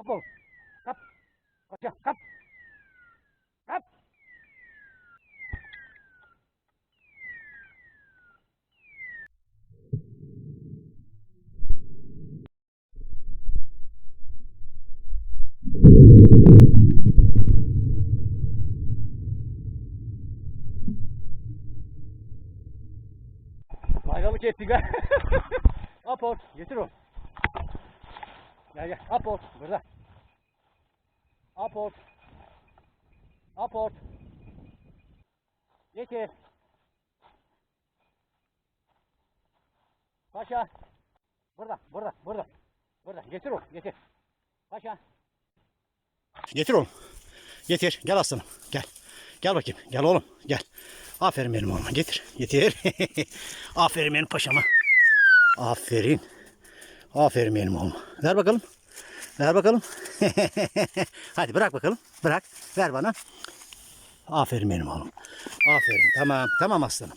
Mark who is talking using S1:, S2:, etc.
S1: Kap oğlum. Kap. Paşa kap. Kap. Faydalık ettik be. Aport. Getir o. Gel gel. Aport. Burada. Aport. Aport. Getir. Paşa. Burada. Burada. Burada. Burada. Getir o. Getir. Paşa. Getir oğlum. Getir. Gel aslanım. Gel. Gel bakayım. Gel oğlum. Gel. Aferin benim oğluma. Getir. Getir. Aferin benim paşama. Aferin. Aferin benim oğluma. Ver bakalım. Ver bakalım. Hadi bırak bakalım. Bırak. Ver bana. Aferin benim oğlum. Aferin. Tamam. Tamam aslanım.